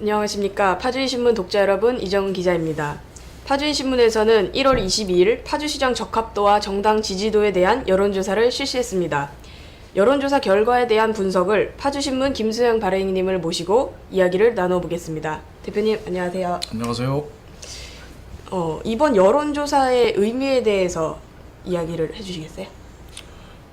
안녕하십니까. 파주인신문 독자 여러분, 이정은 기자입니다. 파주인신문에서는 1월 22일 파주시장 적합도와 정당 지지도에 대한 여론조사를 실시했습니다. 여론조사 결과에 대한 분석을 파주신문 김수영 발행님을 모시고 이야기를 나눠보겠습니다. 대표님, 안녕하세요. 안녕하세요. 어, 이번 여론조사의 의미에 대해서 이야기를 해주시겠어요?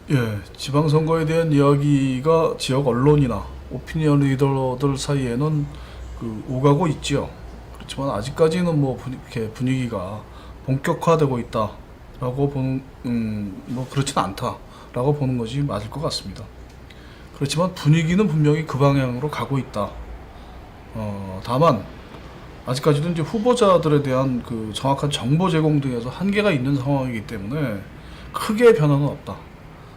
예, 지방선거에 대한 이야기가 지역 언론이나 오피니언 리더들 사이에는 그 오가고 있지요. 그렇지만 아직까지는 뭐 이렇게 분위기가 본격화되고 있다라고 보는 음, 뭐 그렇지는 않다라고 보는 것이 맞을 것 같습니다. 그렇지만 분위기는 분명히 그 방향으로 가고 있다. 어, 다만 아직까지도 이제 후보자들에 대한 그 정확한 정보 제공 등에서 한계가 있는 상황이기 때문에 크게 변화는 없다.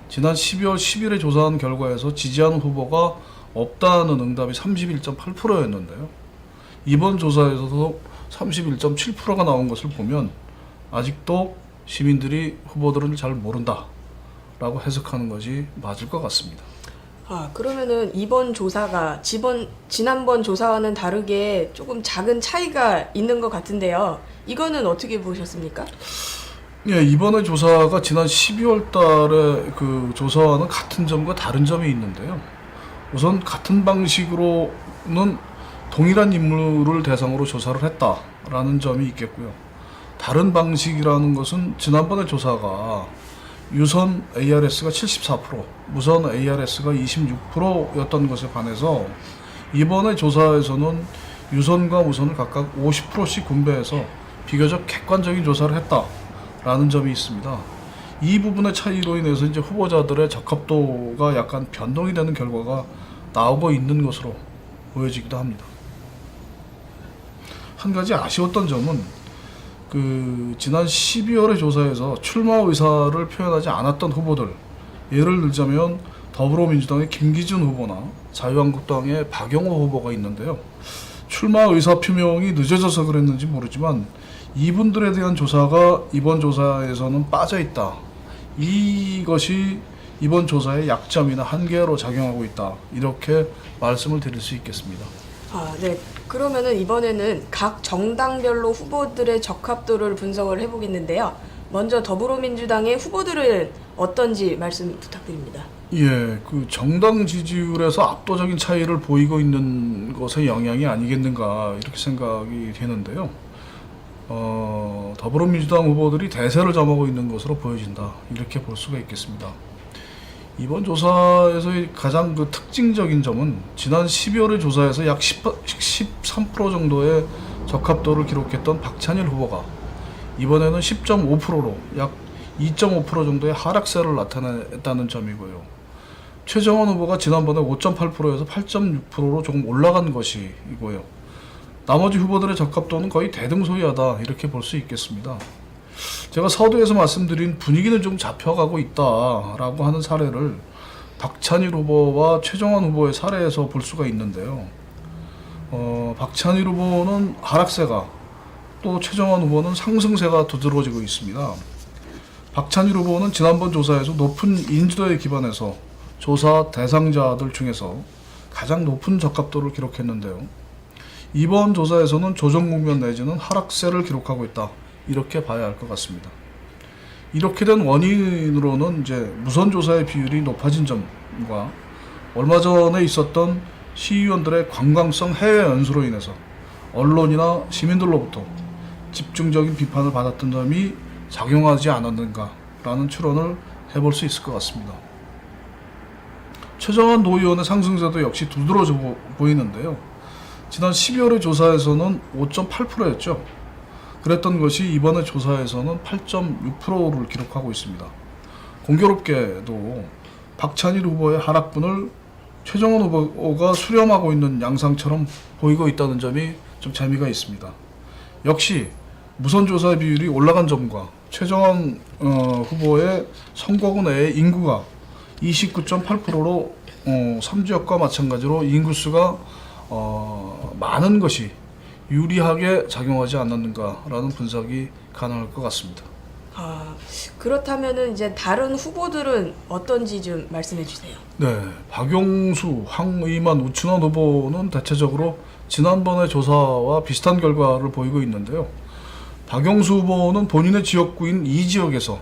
지난 12월 10일에 조사한 결과에서 지지하는 후보가 없다는 응답이 31.8%였는데요. 이번 조사에서도 31.7%가 나온 것을 보면 아직도 시민들이 후보들은 잘 모른다라고 해석하는 것이 맞을 것 같습니다. 아, 그러면은 이번 조사가 지번, 지난번 조사와는 다르게 조금 작은 차이가 있는 것 같은데요. 이거는 어떻게 보셨습니까? 예, 이번에 조사가 지난 12월 달에 그 조사와는 같은 점과 다른 점이 있는데요. 우선 같은 방식으로는 동일한 인물을 대상으로 조사를 했다라는 점이 있겠고요. 다른 방식이라는 것은 지난번에 조사가 유선 ARS가 74%, 무선 ARS가 26%였던 것에 반해서 이번에 조사에서는 유선과 무선을 각각 50%씩 분배해서 비교적 객관적인 조사를 했다라는 점이 있습니다. 이 부분의 차이로 인해서 이제 후보자들의 적합도가 약간 변동이 되는 결과가 나오고 있는 것으로 보여지기도 합니다. 한 가지 아쉬웠던 점은 그 지난 12월의 조사에서 출마 의사를 표현하지 않았던 후보들 예를 들자면 더불어민주당의 김기준 후보나 자유한국당의 박영호 후보가 있는데요. 출마 의사 표명이 늦어져서 그랬는지 모르지만 이분들에 대한 조사가 이번 조사에서는 빠져 있다. 이것이 이번 조사의 약점이나 한계로 작용하고 있다. 이렇게 말씀을 드릴 수 있겠습니다. 아, 네. 그러면은 이번에는 각 정당별로 후보들의 적합도를 분석을 해보겠는데요. 먼저 더불어민주당의 후보들은 어떤지 말씀 부탁드립니다. 예, 그 정당 지지율에서 압도적인 차이를 보이고 있는 것의 영향이 아니겠는가 이렇게 생각이 되는데요. 어, 더불어민주당 후보들이 대세를 점하고 있는 것으로 보여진다 이렇게 볼 수가 있겠습니다. 이번 조사에서의 가장 그 특징적인 점은 지난 12월의 조사에서 약 10, 13% 정도의 적합도를 기록했던 박찬일 후보가 이번에는 10.5%로 약 2.5% 정도의 하락세를 나타냈다는 점이고요. 최정원 후보가 지난번에 5.8%에서 8.6%로 조금 올라간 것이고요. 나머지 후보들의 적합도는 거의 대등소이하다 이렇게 볼 수 있겠습니다. 제가 서두에서 말씀드린 분위기는 좀 잡혀가고 있다라고 하는 사례를 박찬일 후보와 최정원 후보의 사례에서 볼 수가 있는데요. 어, 박찬일 후보는 하락세가 또 최정원 후보는 상승세가 두드러지고 있습니다. 박찬일 후보는 지난번 조사에서 높은 인지도에 기반해서 조사 대상자들 중에서 가장 높은 적합도를 기록했는데요. 이번 조사에서는 조정 국면 내지는 하락세를 기록하고 있다. 이렇게 봐야 할 것 같습니다. 이렇게 된 원인으로는 이제 무선 조사의 비율이 높아진 점과 얼마 전에 있었던 시의원들의 관광성 해외 연수로 인해서 언론이나 시민들로부터 집중적인 비판을 받았던 점이 작용하지 않았는가라는 추론을 해볼 수 있을 것 같습니다. 최정환 도의원의 상승세도 역시 두드러져 보- 보이는데요. 지난 12월의 조사에서는 5.8%였죠. 그랬던 것이 이번에 조사에서는 8.6%를 기록하고 있습니다. 공교롭게도 박찬일 후보의 하락분을 최정원 후보가 수렴하고 있는 양상처럼 보이고 있다는 점이 좀 재미가 있습니다. 역시 무선 조사 비율이 올라간 점과 최정원 어, 후보의 선거구 내의 인구가 29.8%로 어, 3지역과 마찬가지로 인구수가 어, 많은 것이 유리하게 작용하지 않았는가라는 분석이 가능할 것 같습니다. 아, 그렇다면은 이제 다른 후보들은 어떤지 좀 말씀해 주세요. 네, 박용수, 황의만, 우춘원 후보는 대체적으로 지난번의 조사와 비슷한 결과를 보이고 있는데요. 박영수 후보는 본인의 지역구인 이 지역에서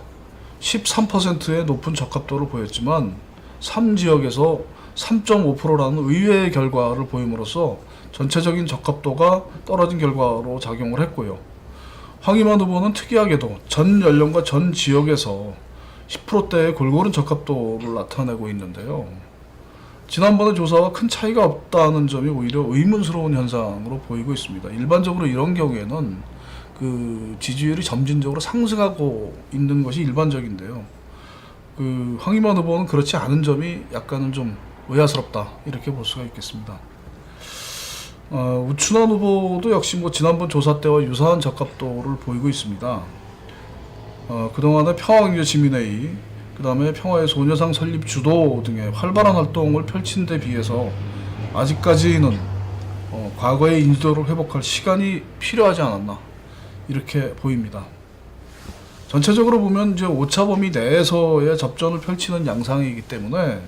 13%의 높은 적합도를 보였지만 3지역에서 3.5%라는 의외의 결과를 보임으로써 전체적인 적합도가 떨어진 결과로 작용을 했고요. 황희만 후보는 특이하게도 전 연령과 전 지역에서 10%대의 골고른 적합도를 나타내고 있는데요. 지난번의 조사와 큰 차이가 없다는 점이 오히려 의문스러운 현상으로 보이고 있습니다. 일반적으로 이런 경우에는 그 지지율이 점진적으로 상승하고 있는 것이 일반적인데요. 그 황희만 후보는 그렇지 않은 점이 약간은 좀 의아스럽다 이렇게 볼 수가 있겠습니다. 어, 우춘환 후보도 역시 뭐 지난번 조사 때와 유사한 적합도를 보이고 있습니다. 어, 그동안의 평화경제 시민회의, 그 다음에 평화의 소녀상 설립 주도 등의 활발한 활동을 펼친 데 비해서 아직까지는 어, 과거의 인지도를 회복할 시간이 필요하지 않았나 이렇게 보입니다. 전체적으로 보면 이제 오차 범위 내에서의 접전을 펼치는 양상이기 때문에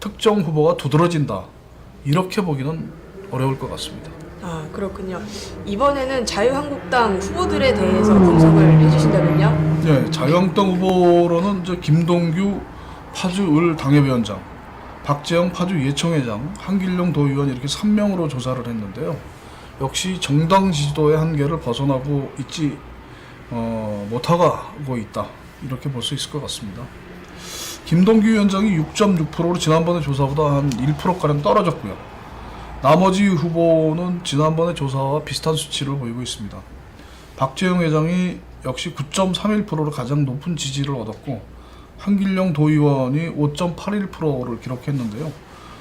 특정 후보가 두드러진다 이렇게 보기는 어려울 것 같습니다. 아, 그렇군요. 이번에는 자유한국당 후보들에 대해서 분석을 해주신다면요? 네, 자유한국당 후보로는 이제 김동규 파주을 당협위원장, 박재영 파주 예청회장, 한길용 도의원 이렇게 3명으로 조사를 했는데요. 역시 정당 지지도의 한계를 벗어나고 있지 어, 못하고 있다 이렇게 볼 수 있을 것 같습니다. 김동규 위원장이 6.6%로 지난번에 조사보다 한 1%가량 떨어졌고요. 나머지 후보는 지난번에 조사와 비슷한 수치를 보이고 있습니다. 박재영 회장이 역시 9.31%로 가장 높은 지지를 얻었고 한길용 도의원이 5.81%를 기록했는데요.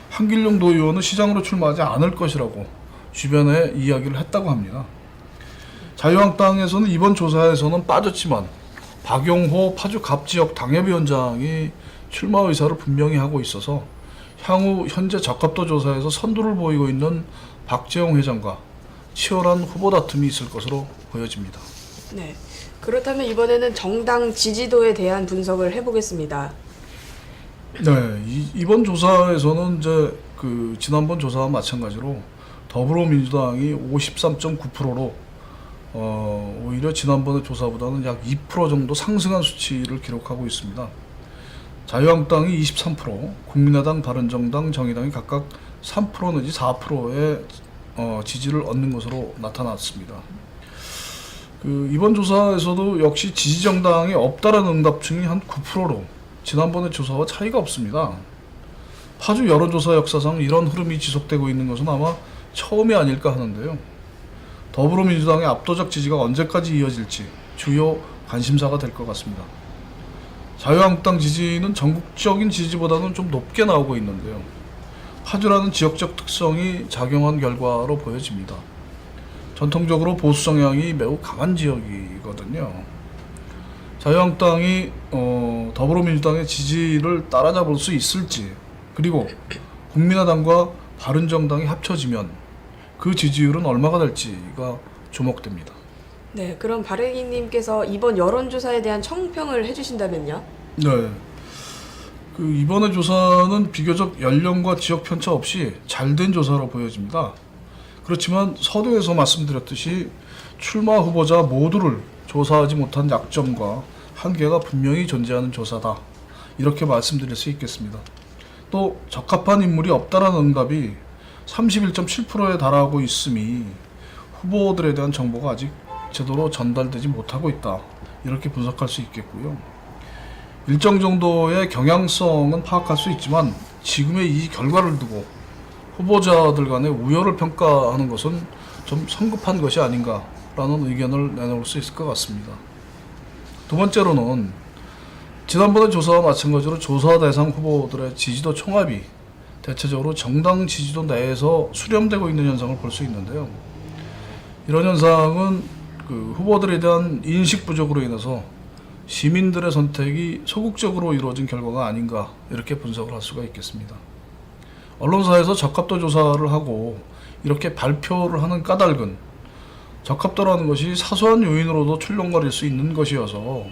한길용 도의원은 시장으로 출마하지 않을 것이라고 주변에 이야기를 했다고 합니다. 자유한국당에서는 이번 조사에서는 빠졌지만 박용호 파주 갑 지역 당협위원장이 출마 의사를 분명히 하고 있어서 향후 현재 적합도 조사에서 선두를 보이고 있는 박재용 회장과 치열한 후보 다툼이 있을 것으로 보여집니다. 네. 그렇다면 이번에는 정당 지지도에 대한 분석을 해보겠습니다. 네, 이, 이번 조사에서는 이제 그 지난번 조사와 마찬가지로 더불어민주당이 53.9%로 어, 오히려 지난번의 조사보다는 약 2% 정도 상승한 수치를 기록하고 있습니다. 자유한국당이 23%, 국민의당, 바른정당, 정의당이 각각 3% 내지 4%의 어, 지지를 얻는 것으로 나타났습니다. 그 이번 조사에서도 역시 지지 정당이 없다라는 응답층이 한 9%로 지난번의 조사와 차이가 없습니다. 파주 여론조사 역사상 이런 흐름이 지속되고 있는 것은 아마 처음이 아닐까 하는데요. 더불어민주당의 압도적 지지가 언제까지 이어질지 주요 관심사가 될 것 같습니다. 자유한국당 지지는 전국적인 지지보다는 좀 높게 나오고 있는데요. 파주라는 지역적 특성이 작용한 결과로 보여집니다. 전통적으로 보수 성향이 매우 강한 지역이거든요. 자유한국당이 어, 더불어민주당의 지지를 따라잡을 수 있을지 그리고 국민의당과 바른정당이 합쳐지면 그 지지율은 얼마가 될지가 주목됩니다. 네, 그럼 바르기님께서 이번 여론조사에 대한 청평을 해주신다면요? 네. 그 이번의 조사는 비교적 연령과 지역 편차 없이 잘 된 조사로 보여집니다. 그렇지만 서두에서 말씀드렸듯이 출마 후보자 모두를 조사하지 못한 약점과 한계가 분명히 존재하는 조사다. 이렇게 말씀드릴 수 있겠습니다. 또 적합한 인물이 없다라는 응답이 31.7%에 달하고 있음이 후보들에 대한 정보가 아직 제대로 전달되지 못하고 있다. 이렇게 분석할 수 있겠고요. 일정 정도의 경향성은 파악할 수 있지만 지금의 이 결과를 두고 후보자들 간의 우열을 평가하는 것은 좀 성급한 것이 아닌가라는 의견을 내놓을 수 있을 것 같습니다. 두 번째로는 지난번의 조사와 마찬가지로 조사 대상 후보들의 지지도 총합이 대체적으로 정당 지지도 내에서 수렴되고 있는 현상을 볼 수 있는데요. 이런 현상은 그 후보들에 대한 인식 부족으로 인해서 시민들의 선택이 소극적으로 이루어진 결과가 아닌가 이렇게 분석을 할 수가 있겠습니다. 언론사에서 적합도 조사를 하고 이렇게 발표를 하는 까닭은 적합도라는 것이 사소한 요인으로도 출렁거릴 수 있는 것이어서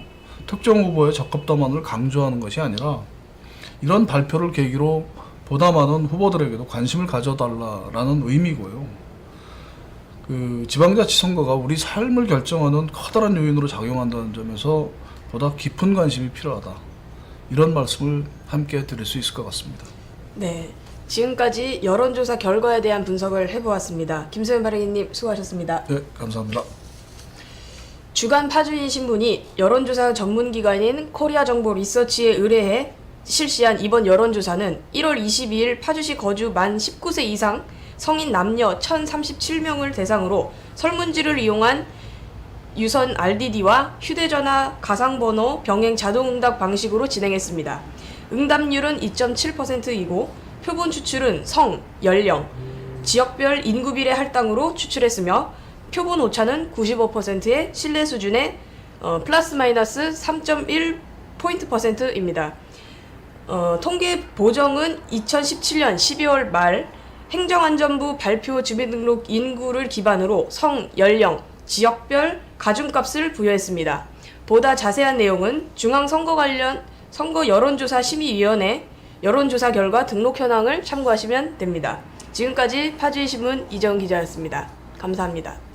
특정 후보의 적합도만을 강조하는 것이 아니라 이런 발표를 계기로 보다 많은 후보들에게도 관심을 가져달라라는 의미고요. 그 지방자치 선거가 우리 삶을 결정하는 커다란 요인으로 작용한다는 점에서 보다 깊은 관심이 필요하다. 이런 말씀을 함께 드릴 수 있을 것 같습니다. 네. 지금까지 여론조사 결과에 대한 분석을 해보았습니다. 김소연 발행인님 수고하셨습니다. 네, 감사합니다. 주간 파주인 신문이 여론조사 전문기관인 코리아 정보 리서치에 의뢰해 실시한 이번 여론조사는 1월 22일 파주시 거주 만 19세 이상 성인 남녀 1037명을 대상으로 설문지를 이용한 유선 RDD와 휴대전화 가상번호 병행 자동응답 방식으로 진행했습니다. 응답률은 2.7%이고 표본 추출은 성, 연령, 지역별 인구 비례 할당으로 추출했으며 표본 오차는 95%의 신뢰 수준의 어, 플러스 마이너스 3.1 포인트 퍼센트입니다. 어, 통계 보정은 2017년 12월 말 행정안전부 발표 주민등록 인구를 기반으로 성, 연령, 지역별 가중값을 부여했습니다. 보다 자세한 내용은 중앙선거 관련 선거 여론조사 심의위원회 여론조사 결과 등록 현황을 참고하시면 됩니다. 지금까지 파주의 신문 이정 기자였습니다. 감사합니다.